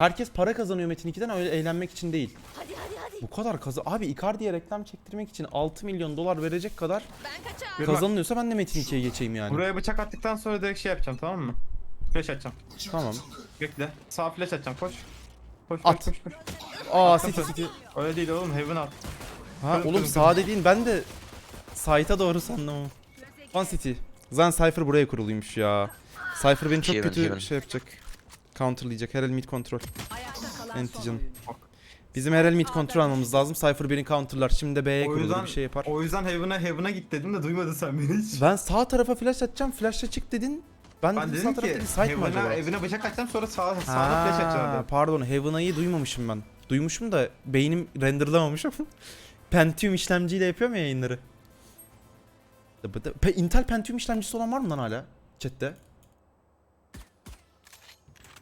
Herkes para kazanıyor Metin 2'den öyle eğlenmek için değil. Hadi hadi hadi. Bu kadar kazan... Abi Icardi'ye reklam çektirmek için 6 milyon dolar verecek kadar Ben kaçar. Kazanılıyorsa ben de Metin 2'ye geçeyim yani. Buraya bıçak attıktan sonra direkt şey yapacağım tamam mı? Flash atacağım. Tamam. Bekle. Sağ flash atacağım koş. Koş At. koş koş. Aa City City. Öyle değil oğlum heaven at. Ha oğlum kırın, sağ dediğin ben de site'a doğru sandım ama. One City. Zaten Cypher buraya kuruluymuş ya. Cypher beni çok Heaven, kötü heaven. şey yapacak. Counterlayacak. Herald mid kontrol. Antigen. Bizim Herald mid kontrol almamız lazım. Cypher beni counterlar. Şimdi de B'ye kurulur bir şey yapar. o yüzden heaven'a heaven'a git dedim de duymadın sen beni hiç. Ben sağ tarafa flash atacağım. Flash'la çık dedin. Ben, Ben dedim sağ dedim taraf ki dedi. Site mi acaba? heaven'a evine bıçak atacağım sonra sağ, sağda flash atacağım dedim. Pardon Heaven'a'yı duymamışım ben. Duymuşum da beynim renderlamamışım. Pentium işlemciyle yapıyorum ya yayınları. Intel Pentium işlemcisi olan var mı lan hala? Chat'te.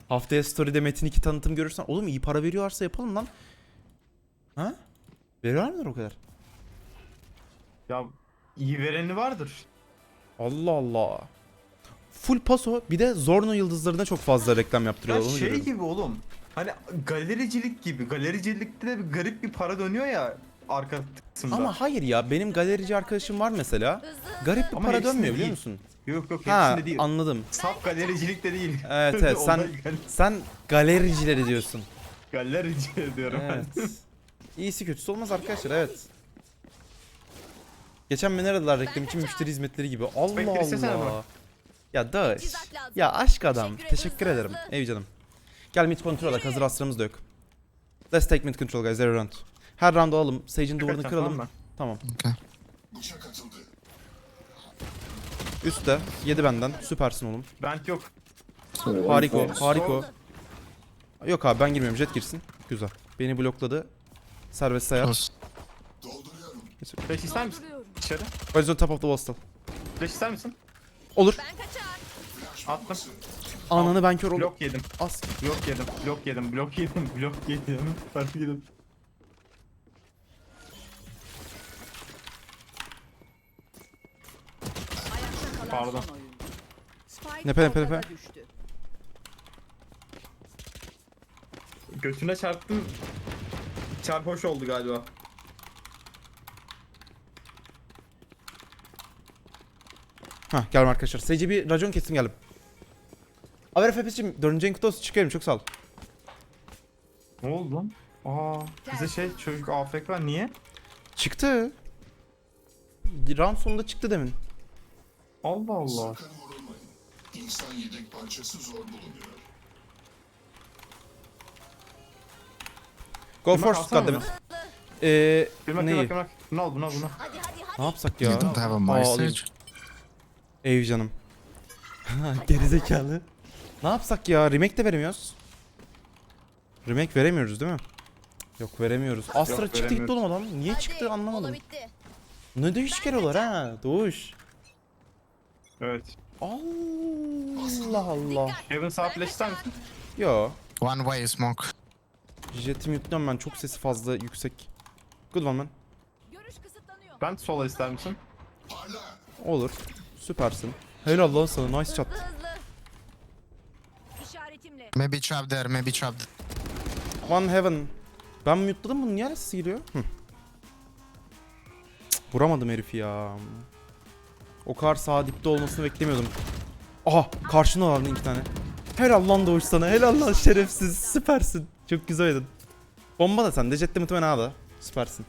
Haftaya story'de Metin 2 tanıtım görürsen oğlum iyi para veriyorlarsa yapalım lan. Ha? Veriyorlar mıdır o kadar? Ya iyi vereni vardır. Allah Allah. Full paso bir de Zorno yıldızlarına çok fazla reklam Ya yaptırıyorlar onu şey görüyorum. gibi oğlum. Hani galericilik gibi. Galericilikte de bir garip bir para dönüyor ya arka kısımda. Ama hayır ya benim galerici arkadaşım var mesela. Garip bir Ama para hepsinde dönmüyor biliyor değil. musun? Yok yok Ha hepsinde değil. anladım. Saf galericilik de değil. Evet evet sen gal- sen galericileri diyorsun. Galerici diyorum Evet. İyisi kötüsü olmaz arkadaşlar evet. Geçen beni aradılar reklam için müşteri hizmetleri gibi. Allah istesene Allah. bak. Ya Dağış. Ya aşk adam. Teşekkür ederim. Ey canım. Gel mid control bak hazır astramız da yok. Let's take mid control guys every round. Her round alalım. Sage'in duvarını kıralım. tamam mı? Tamam. Üstte. Yedi benden. Süpersin oğlum. Bent yok. Hariko, hariko. Yok abi ben girmiyorum. Jet girsin. Güzel. Beni blokladı. Serbest sayar. Flash ister misin? Dışarı. Horizon top of the wall still. Flash ister misin? Olur. Ben kaçar. Attım. Ananı ben kör oldum. Blok yedim. As. Blok yedim. Blok yedim. Blok yedim. Blok yedim. Fark yedim. Pardon. Nepe, nepe, nepe. Götüne çarptım. Çarp hoş oldu galiba. Hah gelme arkadaşlar. Sage'e bir racon kestim geldim. Haber FPS'cim 4. renk olsun çıkıyorum çok sağ ol. Ne oldu lan? Aa, bize şey çocuk AFK. Niye? Çıktı. Round sonunda çıktı demin. Allah Allah. Sakın vurulmayın. İnsan yedek parçası zor bulunuyor. Go Bilmem, force alsana goddammit. Eee Kırmak neyi? kırmak kırmak. Bunu al bunu al bunu. al. Hadi hadi hadi. Ne yapsak You ya? don't have a Aa, my alayım. stage? Ev canım. Gerizekalı. Ne yapsak ya? Remake de veremiyoruz. Remake veremiyoruz değil mi? Yok veremiyoruz. Astra Yok, çıktı gitti veremiyoruz. oğlum adam. Niye Hadi, çıktı mola anlamadım. bitti. Ne değişikler ha Doğuş. Evet. Allah Allah. Heaven sağ misin? Yo. One way smoke. Jet'imi yüklüyorum ben çok sesi fazla yüksek. Good one man. Görüş kısıtlanıyor. Ben sola ister misin? Olur. Süpersin. Helal lan sana nice shot. Hızlı hızlı. İşaretimle. Maybe trap there, maybe trap One heaven. Ben mute'ladım bunu niye sesi geliyor? Hı. Cık, Vuramadım herifi ya. O kadar sağ dipte olmasını beklemiyordum. Aha karşına var iki tane. Helal lan Doğuş sana. Helal lan şerefsiz. Süpersin. Çok güzel oynadın. Bomba da sende. Jet de muhtemelen A'da. Süpersin.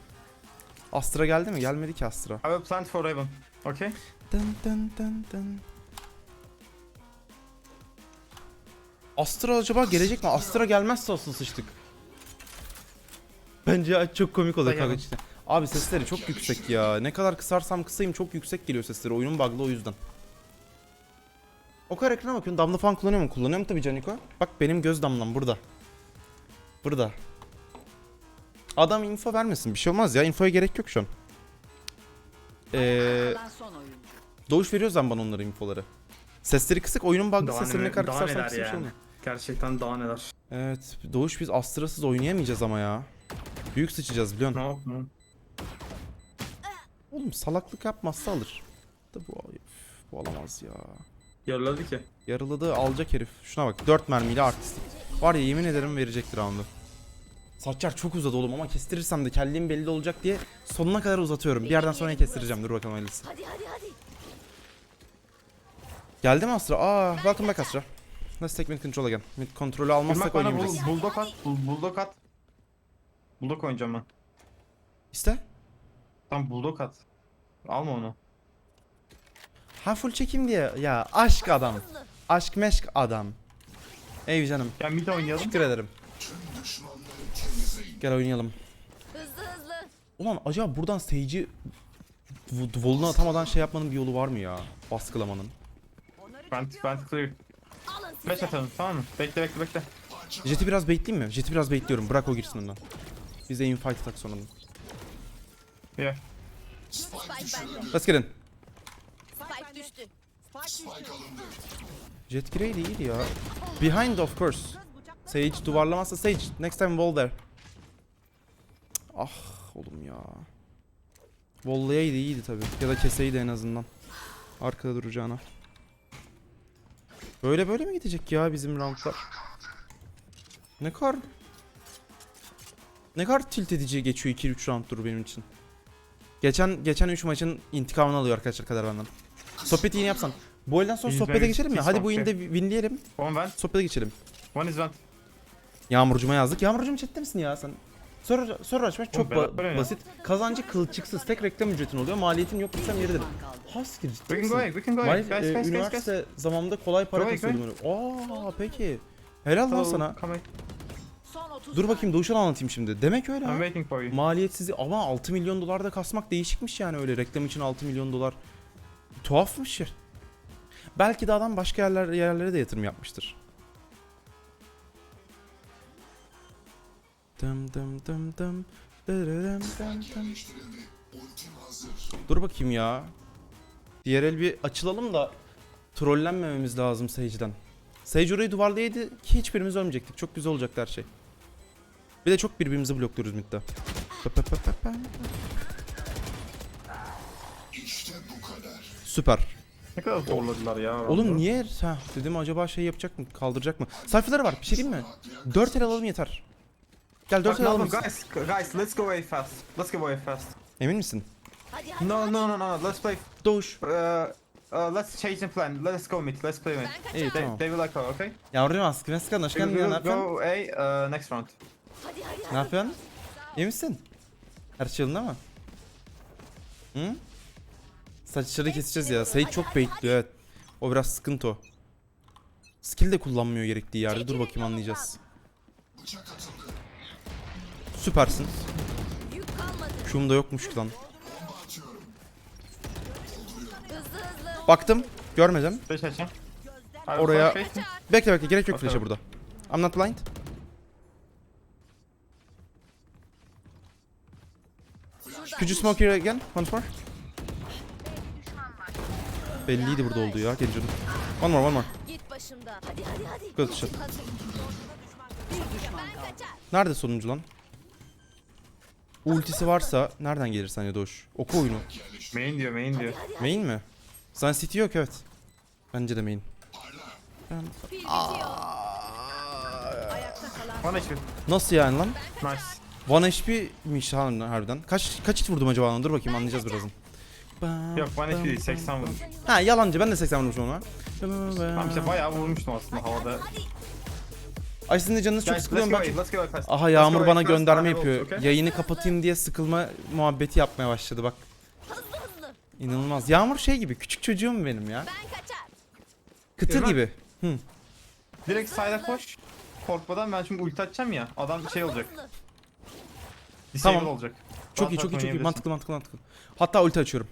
Astra geldi mi? Gelmedi ki Astra. I will plant for Heaven. Okay? Dın dın dın dın. Astra acaba gelecek mi? Astra gelmezse asıl sıçtık. Bence çok komik oluyor kanka işte. Abi sesleri çok yüksek ya. Ne kadar kısarsam kısayım çok yüksek geliyor sesleri. Oyunun bug'lı o yüzden. O kadar ekrana bakıyorum. Damla falan kullanıyor mu? Kullanıyorum tabii Caniko. Bak benim göz damlam burada. Burada. Adam info vermesin. Bir şey olmaz ya. Infoya gerek yok şu an. Oyuncu. Doğuş veriyor zaman bana onları infoları. Sesleri kısık, oyunun bug'lı sesleri ne kadar bir şey yani. olmuyor. Gerçekten daha neler. Evet, Doğuş biz Astra'sız oynayamayacağız ama ya. Büyük sıçacağız biliyorsun. Ne yapayım? Oğlum salaklık yapmazsa alır. Da bu, üf, bu alamaz ya. Yaraladı ki. Yarıladı alacak herif. Şuna bak 4 mermiyle artistik. Var ya yemin ederim verecektir roundu. Saçlar çok uzadı oğlum ama kestirirsem de kelliğim belli olacak diye sonuna kadar uzatıyorum. Bir yerden sonra kestireceğim. Dur bakalım hayırlısı. Hadi hadi hadi. Geldi mi Astra? Aa, welcome back Astra. Let's take mid control again. Mid kontrolü almazsak oynayamayacağız. bul, bulldog at. Bul, bulldog at. Bulldog oynayacağım ben. İste. Tamam bulldog at. Alma onu. Ha full çekeyim diye. Ya aşk adam. Aşk meşk adam. Ey canım. Ya mid oynayalım. Teşekkür ederim. Gel oynayalım. Hızlı hızlı. Ulan acaba buradan stage'i v- voluna atamadan şey yapmanın bir yolu var mı ya? Baskılamanın. Vent, vent clear. Alın Flash atalım tamam mı? Bekle bekle bekle. Jet'i biraz baitleyeyim mi? Jet'i biraz baitliyorum. Bırak o girsin önden. Biz de infight atak sonra. Yeah. Let's get in. Spike düştü. Jet Grey değil ya. Behind of course. Sage duvarlamazsa Sage. Next time wall there. Ah oğlum ya. Wall'layaydı iyiydi tabi. Ya da keseydi en azından. Arkada duracağına. Böyle böyle mi gidecek ya bizim roundlar? Ne kadar... Ne kadar tilt edici geçiyor 2-3 rounddur benim için. Geçen geçen 3 maçın intikamını alıyor arkadaşlar kadar benden. Sohbeti yine yapsan. Bu elden sonra Biz sohbete geçelim mi? Hadi bu okay. inde winleyelim. One vent. Sohbete geçelim. One is vent. Yağmurcuma yazdık. Yağmurcum chatte misin ya sen? Soru, soru açmak çok ba- basit. Kazancı kılçıksız. Tek reklam ücretin oluyor. Maliyetin yok desem yeridir. Haskir ciddi We can misin? go we can go. Guys, guys, üniversite zamanında kolay para kasıyordum öyle. Aa peki. Helal lan sana. Dur bakayım Doğuşan anlatayım şimdi. Demek öyle I'm ha. waiting for you. Maliyetsiz ama 6 milyon dolar da kasmak değişikmiş yani öyle reklam için 6 milyon dolar. Tuhafmış ya. Belki de adam başka yerler, yerlere de yatırım yapmıştır. Dım dım dım dım. dırırım dım dım. Dur bakayım ya. Diğer el bir açılalım da trollenmememiz lazım Sage'den. Sage orayı duvarlayaydı ki hiçbirimiz ölmeyecektik. Çok güzel olacaktı her şey. Bir de çok birbirimizi blokluyoruz midde. İşte bu kadar. Süper. Ne kadar zorladılar ya. Oğlum niye? Ha dedim acaba şey yapacak mı? Kaldıracak mı? Sayfaları var. Bir şey diyeyim mi? 4 el alalım yeter. Gel 4 el alalım. guys, guys, let's go away fast. Let's go away fast. Emin misin? Hadi hadi. No, no, no, no. Let's play. Doğuş. Uh, uh, let's change the plan. Let's go mid. Let's play mid. Ben. İyi They, tamam. they will like her, okay? Yavrum askı. Meska hoş We geldin go A uh, next round. Ne yapıyorsun? İyi misin? Her şey yolunda mı? Hı? Saçları keseceğiz ya. Sage çok baitliyor evet. O biraz sıkıntı o. Skill de kullanmıyor gerektiği yerde. Dur bakayım anlayacağız. Bıçak atıldı. Süpersin. Da yokmuş lan. Baktım. Görmedim. Flash Oraya-. Bekle bekle. Gerek yok flash'e burada. I'm not blind. Could you smoke here again? Once more. Belliydi burada olduğu ya. Gelin canım. One more one more. Git başımdan. Hadi hadi hadi. Good shot. Nerede sonuncu lan? Ultisi varsa nereden gelir sence Doğuş? Oku oyunu. Main diyor, main diyor. Main mi? Sun City yok evet. Bence de main. Ben... One HP. Nasıl yani lan? Nice. One HP'miş ha- harbiden. Kaç kaç hit vurdum acaba ona? Dur bakayım anlayacağız birazdan. Yok one HP değil, 80 vurdum. Ha yalancı ben de 80 vurmuşum ona. Tamam işte bayağı vurmuştum aslında havada. Ay sizin de canınız çok Guys, go ben. away. Aha Yağmur bana gönderme yapıyor. okay? Yayını kapatayım diye sıkılma muhabbeti yapmaya başladı bak. İnanılmaz. Yağmur şey gibi küçük çocuğum benim ya. Kıtır gibi. Direkt side'a koş. Korkmadan ben çünkü ulti atacağım ya. Adam şey olacak. Disable Tamam. olacak. Çok iyi çok iyi çok iyi. Mantıklı mantıklı mantıklı. Hatta ulti açıyorum.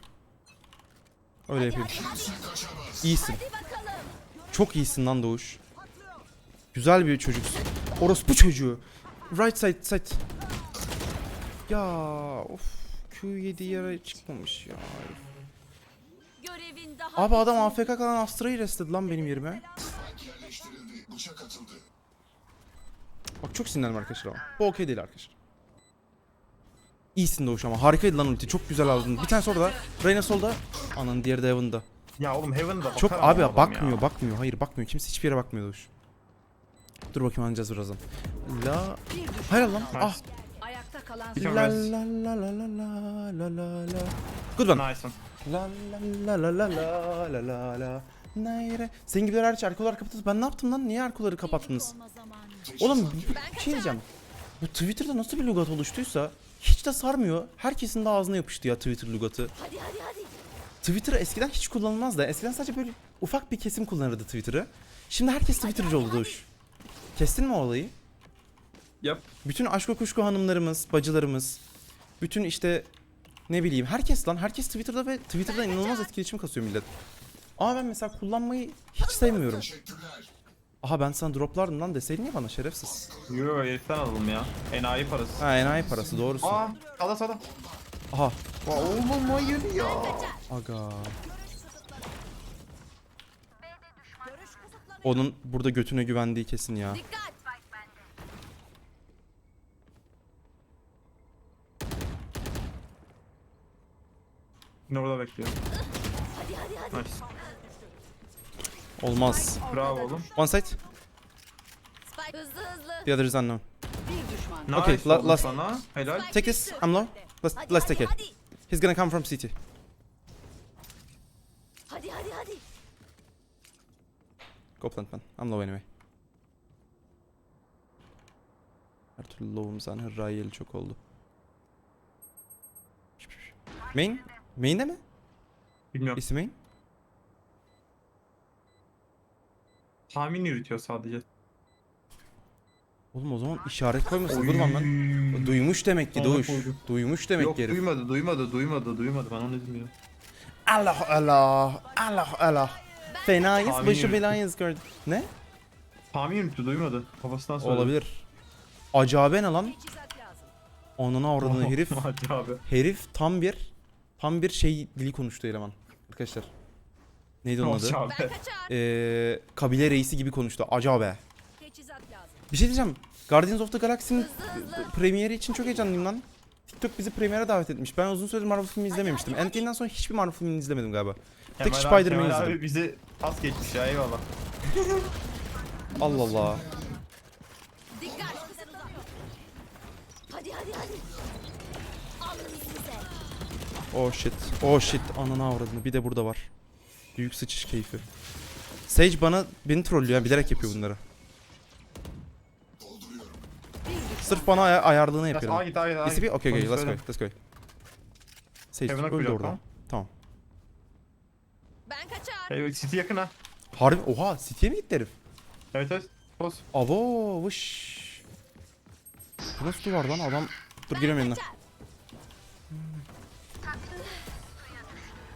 Öyle yapayım. İyisin. Çok iyisin lan Doğuş. Güzel bir çocuksun. Orospu çocuğu. Right side side. Ya of. Q7 yere çıkmamış ya. Görevin daha Abi adam. AFK kalan Astra'yı restledi lan benim yerime. Bak çok sinirlendim arkadaşlar ama. Bu okey değil arkadaşlar. İyisin Doğuş ama harikaydı lan ulti. Çok güzel aldın. Bir tane sonra da Reyna solda. Ananın diğeri de Heaven'da. Ya oğlum Heaven'da Çok abi adam bakmıyor ya. bakmıyor. Hayır bakmıyor. Kimse hiçbir yere bakmıyor Doğuş. Dur bakayım anlayacağız birazdan. La... Hayır lan. Ah. Ayakta kalan Bir La la la la la la la la la. Good one. Nice one. La la la la la la la la. Neyre. Senin gibiler hariç arkalar kapattınız. Ben ne yaptım lan? Niye arkaları kapattınız? Oğlum bir şey diyeceğim. Bu Twitter'da nasıl bir lügat oluştuysa hiç de sarmıyor. Herkesin de ağzına yapıştı ya Twitter lügatı. Hadi hadi hadi. Twitter eskiden hiç kullanılmazdı. Eskiden sadece böyle ufak bir kesim kullanırdı Twitter'ı. Şimdi herkes Twitter'cı oldu Doğuş. Kestin mi o olayı? Yap. Bütün aşk kuşku hanımlarımız, bacılarımız, bütün işte ne bileyim herkes lan herkes Twitter'da ve Twitter'da inanılmaz etkileşim kasıyor millet. Ama ben mesela kullanmayı hiç sevmiyorum. Aha ben sana droplardım lan deseydin ya bana şerefsiz. Euro heriften alalım ya. Enayi parası. Ha enayi parası doğrusun. Aa sağda sağda. Aha. Oğlum hayır ya. Aga. Onun burada götüne güvendiği kesin ya. Dikkat. Yine orada bekliyor. Hadi hadi hadi. Nice. Olmaz. Bravo oğlum. One side, Spike hızlı hızlı. the other is unknown. bir düşman. Nice Okay, la- oğlum last- sana. Helal. Take this, I'm low. Let's, Hadi let's hadi take it. hadi. He's gonna come from city. Hadi hadi hadi. Go plant man. I'm low anyway. Her türlü low'um zaten Rayel çok oldu. Main? Main'de mi? Bilmiyorum. İsi main? Tahmin yürütüyor sadece. Oğlum o zaman işaret koymasın. Durmam lan. Duymuş demek ki Doğuş. Duymuş demek Yok ki herif. duymadı duymadı duymadı duymadı ben onu bilmiyorum. Allah Allah. Allah Allah. Fenayız Tahmin başı yürüttüm. belayız gördüm. Ne? Tahmin yürüttü duymadı. Kafasından söyledi. Olabilir. Acabe ne lan? Teçhizat lazım. Onuna avradını herif. Hadi abi. Herif tam bir tam bir şey dili konuştu eleman. Arkadaşlar. Neydi onun adı? Abi. Ee, kabile reisi gibi konuştu. Acabe. Bir şey diyeceğim. Guardians of the Galaxy'nin premieri için çok heyecanlıyım lan. TikTok bizi premiere davet etmiş. Ben uzun süredir Marvel filmi izlememiştim. Endgame'den sonra hiçbir Marvel filmini izlemedim galiba. Tek Spider-Man'i izledim. abi bizi pas geçmiş ya eyvallah. Allah Allah. Hadi hadi hadi. Oh shit. Oh shit. Ananı avradını. Bir de burada var. Büyük sıçış keyfi. Sage bana beni trollüyor. Bilerek yapıyor bunları. Sırf bana ay- ayarlığını yapıyor. A git okay, Onu let's go, let's go. Sage Heaven'a öldü orada. tamam. Ben kaçar. City yakın ha. Harbi, oha City'ye mi gitti herif? Evet evet. Poz. Avo, vış. Bu nasıl duvar lan adam? Dur giremiyorum yanına.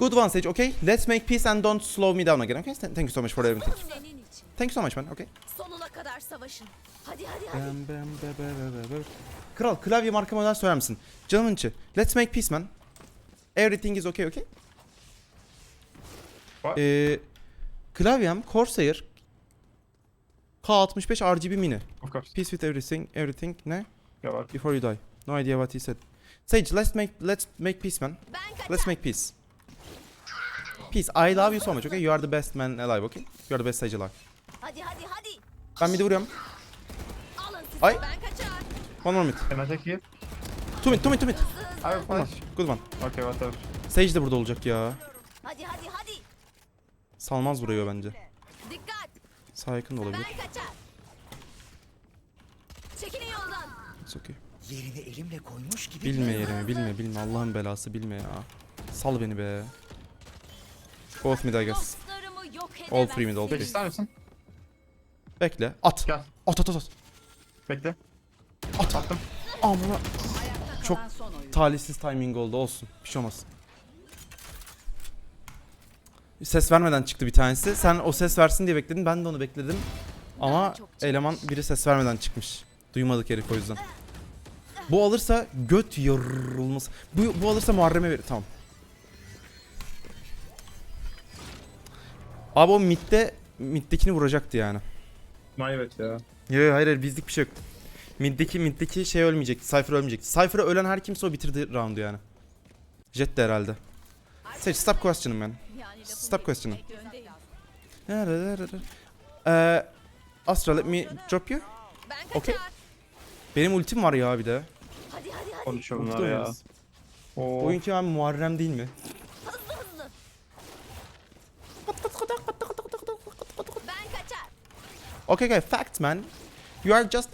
Good one Sage, okay? Let's make peace and don't slow me down again, okay? Thank you so much for everything. Thank you so much man, okay? Sonuna kadar savaşın. Hadi hadi hadi. Bam, bam, ba, ba, ba, ba, ba. Kral klavye marka model söyler misin? Canımın içi. Let's make peace man. Everything is okay okay? What? Ee, klavyem Corsair K65 RGB mini. Of course. Peace with everything. Everything ne? Before you die. No idea what he said. Sage, let's make let's make peace man. Let's make peace. Peace. I love you so much. Okay, you are the best man alive. Okay, you are the best Sage alive. Hadi hadi hadi. Ben de vuruyorum. Alın. Ay. Ben kaçar. One more mid. Can I take it? Two mid, two mid, two mid. I have One more. flash. Good one. Okay whatever. Sage de burada olacak ya. Hadi hadi hadi. Salmaz burayı o bence. Dikkat. Sağ yakın da olabilir. Ben kaçar. Çekilin yoldan. It's okay. Yerini elimle koymuş gibi Bilme yerimi, bilme, bilme. Allah'ın belası bilme ya. Sal beni be. Both mid I guess. All three mid, all Peki three. ister misin? Bekle. At. Gel. At at at at. Bekle. At. Attım. Amına. Çok. Talihsiz timing oldu olsun. Bir şey olmaz. Ses vermeden çıktı bir tanesi. Sen o ses versin diye bekledin. Ben de onu bekledim. Ama eleman biri ses vermeden çıkmış. Duymadık herif o yüzden. Bu alırsa göt yarılması. Bu, bu alırsa Muharrem'e verir. Tamam. Abi o midde middekini vuracaktı yani. Evet ya. Yok hayır hayır bizlik bir şey yok. Middeki middeki şey ölmeyecekti. Cypher ölmeyecekti. Cypher'a ölen her kimse o bitirdi roundu yani. Jet de herhalde. Sage stop question'ım ben. Stop question'ım. Ee, Astra let me drop you. Ben. Okey. Benim ultim var ya bir de. Hadi hadi hadi. Konuşuyor Ulti bunlar ya. Oo. Oyunki abi Muharrem değil mi? Hızlı hızlı. Ben kaçar. Okay, okay, fact man. You are just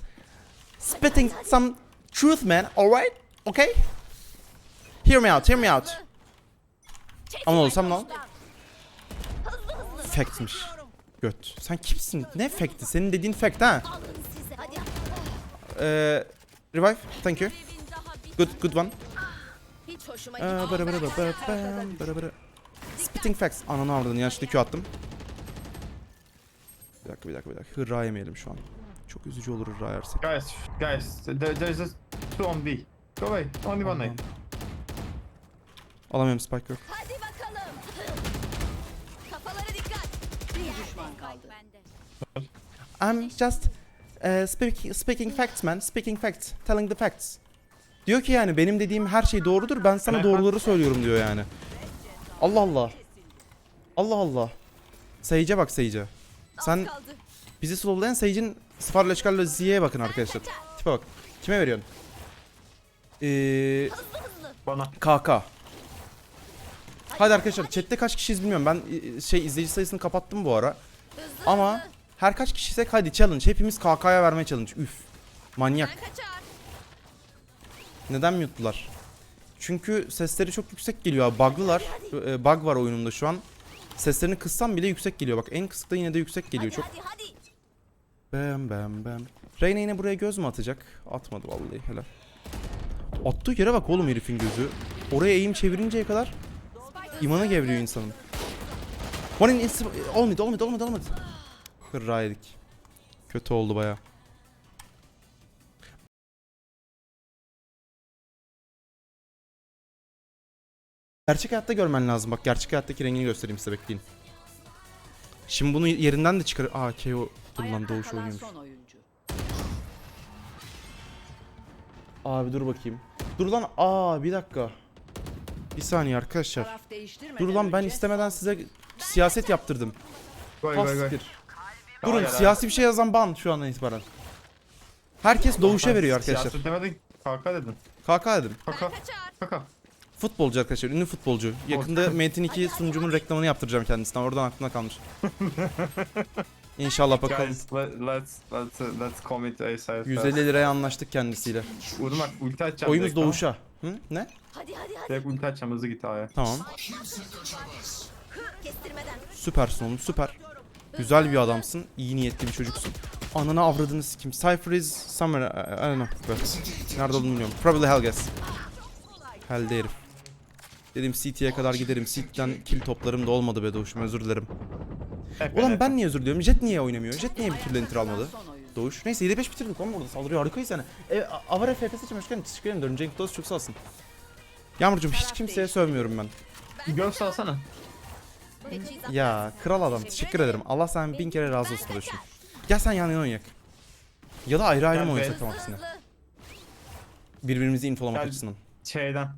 spitting some truth man, alright? Okay? Hear me out, hear me out. Çekil Ama olsam lan. Factmiş. Göt. Sen kimsin? Ne fact'i? Senin dediğin fact ha? Ee, revive, thank you. Good, good one. Ee, bara bara bara bara bara bara. Spitting facts. Ananı avradını yanlışlıkla Q attım. Bir dakika bir dakika bir dakika. Hırra yemeyelim şu an. Çok üzücü olur hırra yersek. Guys, guys, there, there's a two on B. Go away, only one night. Alamıyorum spike yok. Hadi bakalım. Kafalara dikkat. Bir düşman kaldı. I'm just uh, speaking, speaking facts man. Speaking facts. Telling the facts. Diyor ki yani benim dediğim her şey doğrudur. Ben sana doğruları söylüyorum diyor yani. Allah Allah. Allah Allah. Sage'e bak Sage'e. Sen bizi slowlayan Sage'in sıfırla çıkarla Z'ye bakın arkadaşlar. Tipe bak. Kime veriyorsun? Ee. Bana. KK. Hadi arkadaşlar chatte kaç kişiyiz bilmiyorum. Ben e, şey izleyici sayısını kapattım bu ara. Ama her kaç kişiysek hadi challenge. Hepimiz KK'ya vermeye challenge. Üf. Manyak. Neden mute'lular? Çünkü sesleri çok yüksek geliyor abi. Bug'lılar. Ee, bug var oyunumda şu an. Seslerini kıssam bile yüksek geliyor. Bak en kısıkta yine de yüksek geliyor. Çok bam bam bam. Reyna yine buraya göz mü atacak? Atmadı vallahi helal. Attığı yere bak oğlum herifin gözü. Oraya eğim çevirinceye kadar imanı gevriyor insanın. One in insta- olmadı olmadı olmadı olmadı. Hırra yedik. Kötü oldu baya. Gerçek hayatta görmen lazım. Bak gerçek hayattaki rengini göstereyim size bekleyin. Şimdi bunu yerinden de çıkar. Aa KO. Dur lan doğuş oynuyormuş. son oyuncu. Abi dur bakayım. Dur lan aa bir dakika. Bir saniye arkadaşlar. Dur lan ben istemeden size siyaset yaptırdım. Go away. Hastir. Durun Hayır, siyasi bir şey yazan ban şu andan itibaren. Herkes doğuşa veriyor arkadaşlar. Siyaset demedin, KK dedin. KK dedim. KK. KK. Futbolcu arkadaşlar, ünlü futbolcu. Yakında Metin 2 sunucumun reklamını yaptıracağım kendisinden. Oradan aklına kalmış. İnşallah bakalım. Guys, let, let's, let's, uh, let's commit a side. 150 liraya anlaştık kendisiyle. Vurdum bak, ulti açacağım. Oyumuz direkt, tamam. doğuşa. Hı? Ne? Hadi hadi hadi. Direkt ulti açacağım, hızlı git A'ya. Tamam. Kestirmeden. Süpersin oğlum süper. Güzel bir adamsın. iyi niyetli bir çocuksun. Ananı avradını sikim. Cypher is somewhere. I, don't know. But nerede olduğunu bilmiyorum. Probably Helgas. Hell'de herif. Dedim CT'ye kadar giderim. CT'den kill toplarım da olmadı be doğuşum özür dilerim. Hep Ulan ben niye özür diliyorum? Jet niye oynamıyor? Jet niye bir türlü enter almadı? Doğuş. Neyse 7-5 bitirdik oğlum burada saldırıyor harikayız yani. E, A- Avara FPS için hoş geldin. Teşekkür ederim. Dönünce Dost çok sağ olsun. Yağmurcuğum hiç kimseye sövmüyorum ben. Göz salsana. Ya kral adam teşekkür ederim. Allah sen bin kere razı olsun dostum. Gel sen yan yana oynayak. Ya da ayrı ayrı mı oynasak tam aksine? Birbirimizi infolamak Gel. açısından. Şeyden.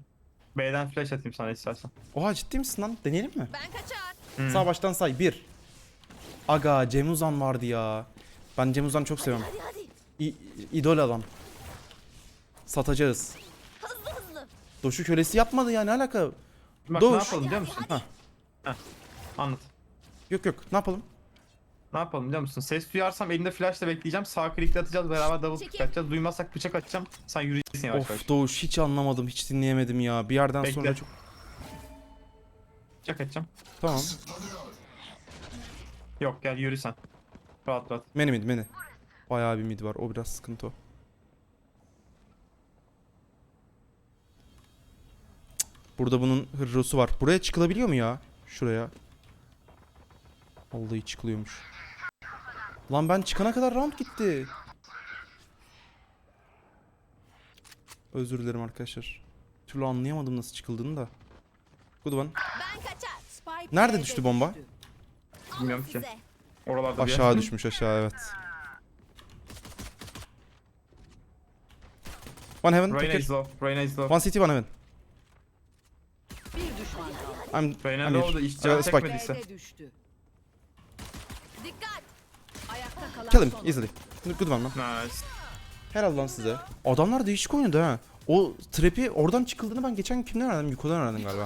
B'den flash atayım sana istersen. Oha ciddi misin lan? Deneyelim mi? Ben kaçar. Hmm. Sağ baştan say. Bir. Aga Cem Uzan vardı ya. Ben Cem Uzan'ı çok seviyorum. Hadi hadi. İ- idol adam. Satacağız. Hızlı hızlı. Doşu kölesi yapmadı ya ne alaka? Bak Doğuş. ne yapalım biliyor musun? Ha. Anlat. Yok yok ne yapalım? Ne yapalım biliyor musun? Ses duyarsam elimde flashla bekleyeceğim. Sağ klikle atacağız beraber double click atacağız. Duymazsak bıçak atacağım. Sen yürüyeceksin yavaş yavaş. Of Doğuş hiç anlamadım hiç dinleyemedim ya. Bir yerden Bekle. sonra çok... Bıçak atacağım. Tamam. Yok gel yürü sen. Rahat rahat. Meni mid meni. Bayağı bir mid var o biraz sıkıntı o. Burada bunun hırrosu var. Buraya çıkılabiliyor mu ya? Şuraya. Vallahi çıkılıyormuş. Lan ben çıkana kadar round gitti. Özür dilerim arkadaşlar. Bir türlü anlayamadım nasıl çıkıldığını da. Good one. Ben kaçar. Spike Nerede düştü bomba? Bilmiyorum ki. Oralarda bir Aşağı yer. düşmüş aşağı evet. One heaven. Reyna is low. Reyna is low. One city one heaven. Bir düşman kaldı. I'm, Reyna I'm low da Uh, can çekmediyse. B'de düştü. Dikkat. Ayakta Kill him easily. Good one man. Nice. Helal lan size. Adamlar değişik oynadı ha. O trap'i oradan çıkıldığını ben geçen kimden öğrendim? Yuko'dan öğrendim galiba.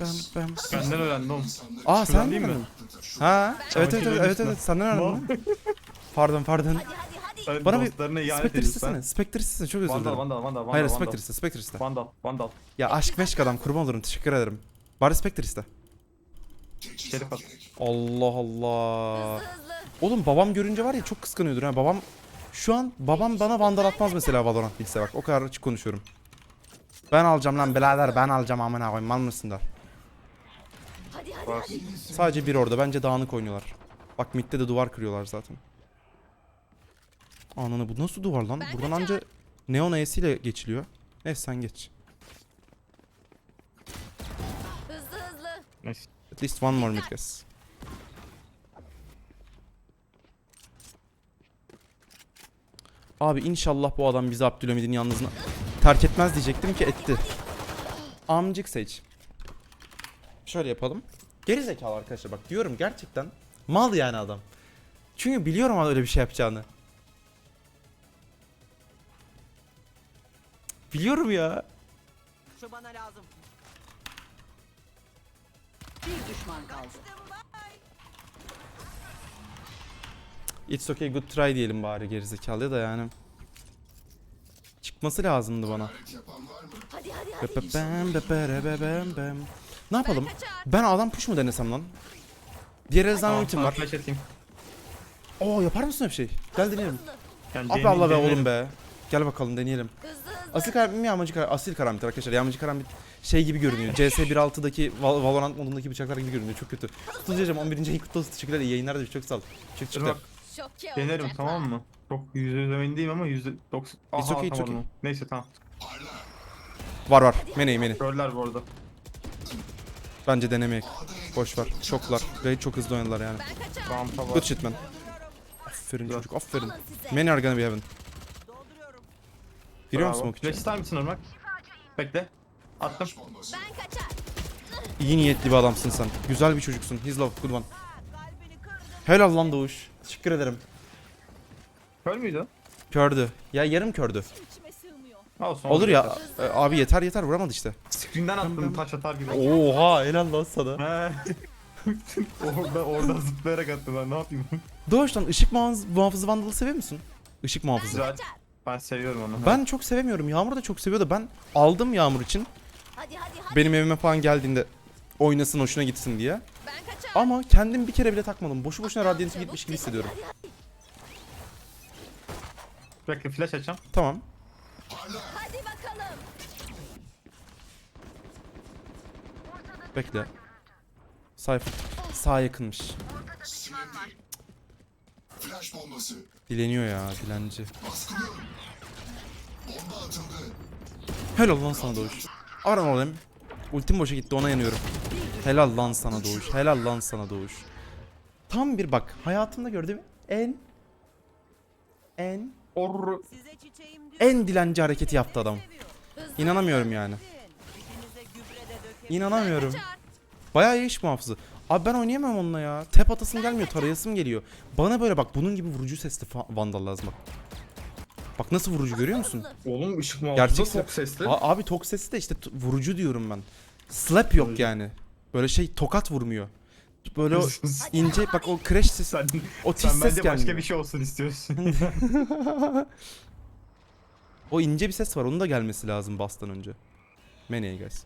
Bam bam. Benden öğrendim oğlum. Aa sen mi öğrendin? Ha evet evet evet evet, evet senden öğrendim lan. Pardon pardon. Sen Bana bir dostlarına ihanet Spectre ediyorsun. istesene. Spectre istesene çok özür Vandal, dilerim. vandal, vandal, vandal. Hayır vandal. Spectre iste Spectre iste. Vandal, vandal. Ya aşk meşk adam kurban olurum teşekkür ederim. Bari Spectre iste. Şerif at. Allah Allah. Oğlum babam görünce var ya çok kıskanıyordur ha. Babam şu an babam bana vandal atmaz mesela Valorant bilse bak o kadar açık konuşuyorum. Ben alacağım lan birader ben alacağım amına koyayım mal mısın der. Hadi hadi Bak. hadi. Sadece bir orada bence dağınık oynuyorlar. Bak midde de duvar kırıyorlar zaten. Ananı bu nasıl duvar lan? Buradan anca Neon E'siyle geçiliyor. Neyse sen geç. Hızlı hızlı. Nice. At least one more mid guess. Abi inşallah bu adam bizi Abdülhamid'in yalnızına terk etmez diyecektim ki etti. Amcık Sage. Şöyle yapalım. Geri zekalı arkadaşlar bak diyorum gerçekten mal yani adam. Çünkü biliyorum öyle bir şey yapacağını. Biliyorum ya. Şu bana lazım. Düşman kaldı. It's okay good try diyelim bari gerizekalıya da yani. Çıkması lazımdı bana. Hadi hadi hadi. Bem, bem, bem, bem, bem. Ne yapalım? Ben adam push mu denesem lan? Diğer elden ultim var. Oo yapar mısın bir şey? Gel deneyelim. Abi Allah be oğlum be. Gel bakalım deneyelim. Asil karambit mi yağmacı karambit? Asil karambit arkadaşlar. Yağmacı karambit şey gibi görünüyor. CS 1.6'daki Val- Valorant modundaki bıçaklar gibi görünüyor. Çok kötü. Kutlucacığım 11. ayın kutlu olsun. Teşekkürler. İyi yayınlar da çok sağ ol. Çık çık. Bak, denerim tamam mı? Çok yüzde yüz emin değilim ama yüzde doksan. It's Aha, okay, it's okay. Neyse tamam. Var var. Meney meney. Gördüler bu arada. Bence denemeyek. Boş ver. Çoklar. Raid çok hızlı oynadılar yani. Rampa Good var. shit man. Aferin çocuk aferin. Many are gonna be heaven. Giriyor musun smoke Flash içi? ister misin Irmak? Bekle. Attım. Ben kaçar. İyi niyetli bir adamsın sen. Güzel bir çocuksun. His love, good one. Helal lan Doğuş. Teşekkür ederim. Kör müydü? Kördü. Ya yarım kördü. Olsun. Olur ya. e, abi yeter yeter vuramadı işte. Screen'den attım taş atar gibi. Oha helal lan sana. He. orada orada zıplayarak attım ben ne yapayım? Doğuş lan ışık muhafız, muhafızı vandalı seviyor musun? Işık muhafızı. Güzel. Ben seviyorum onu. Ben çok sevemiyorum. Yağmur da çok seviyor da ben aldım Yağmur için. Hadi hadi hadi. Benim evime falan geldiğinde oynasın hoşuna gitsin diye. Ben kaçar. Ama kendim bir kere bile takmadım. Boşu boşuna radyanisi gitmiş gibi hissediyorum. Hadi, hadi, Bekle flash açacağım. Tamam. hadi bakalım. Bekle. Sayfa. Sağ yakınmış. Flash bombası. Dileniyor ya dilenci. Baskılıyorum. Bomba atıldı. Helal lan sana Doğuş. Aran olayım. Ultim boşa gitti ona yanıyorum. Helal lan sana Doğuş. Helal lan sana Doğuş. Tam bir bak hayatımda gördüğüm en en Or en dilenci hareketi yaptı adam. İnanamıyorum yani. İnanamıyorum. Bayağı iyi iş muhafızı. Abi ben oynayamam onunla ya. Tep atasım gelmiyor, tarayasım geliyor. Bana böyle bak bunun gibi vurucu sesli vandal lazım bak. Bak nasıl vurucu görüyor musun? Oğlum ışık Gerçek çok sesli. A- abi tok sesi de işte t- vurucu diyorum ben. Slap yok yani. Böyle şey tokat vurmuyor. Böyle o ince bak o crash sesi, sen, o tiz sen ses bence gelmiyor. başka bir şey olsun istiyorsun. O ince bir ses var onun da gelmesi lazım bastan önce. Meney guys.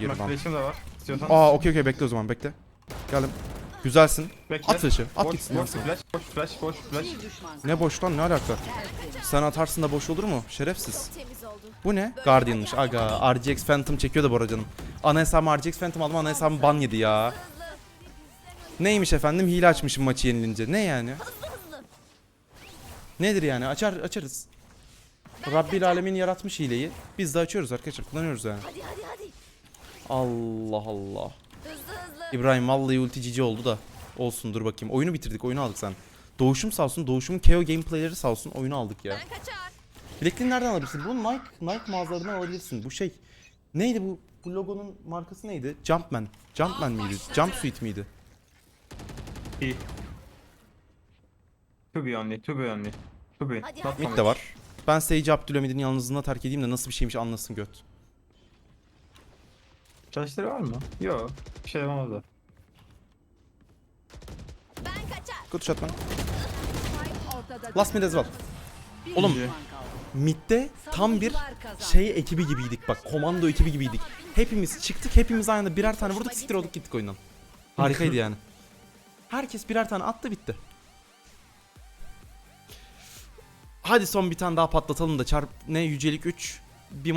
Yürü Bak lan. flash'ım da var. İstiyorsan. Aa okey okey bekle o zaman bekle. Geldim. Güzelsin. Bekle. At flash'ı. At boş, gitsin. boş yansın. flash, boş flash, boş flash. Ne boş lan ne alaka? Sen atarsın da boş olur mu? Şerefsiz. Bu ne? Guardian'mış. Aga RGX Phantom çekiyor da bu aracanın. Ana hesabım RGX Phantom aldım ana hesabım ban yedi ya. Neymiş efendim? Hile açmışım maçı yenilince. Ne yani? Nedir yani? Açar açarız. Rabbil alemin yaratmış hileyi. Biz de açıyoruz arkadaşlar. Kullanıyoruz yani. Hadi hadi hadi. Allah Allah. Hızlı hızlı. İbrahim vallahi ulti cici oldu da. Olsun dur bakayım. Oyunu bitirdik. Oyunu aldık sen. Doğuşum sağ olsun. Doğuşumun KO gameplayleri sağ olsun. Oyunu aldık ya. Ben kaçar. Bilekliğini nereden alabilirsin? Bu Nike, Nike mağazalarından alabilirsin. Bu şey. Neydi bu? Bu logonun markası neydi? Jumpman. Jumpman miydi? Jumpsuit miydi? İyi. To be only, to be only. To be. Hadi, not hadi. Mid de var. Ben Sage Abdülhamid'in yalnızlığına terk edeyim de nasıl bir şeymiş anlasın göt. Çalışları var mı? Yok. Bir şey yapamazlar. Ben kaçar. Good shot man. Last mid as well. Oğlum. Mid'de tam bir şey ekibi gibiydik bak. Komando ekibi gibiydik. Hepimiz çıktık hepimiz aynı anda birer tane vurduk siktir olduk gittik oyundan. Harikaydı yani. Herkes birer tane attı bitti. Hadi son bir tane daha patlatalım da çarp ne yücelik 3 bir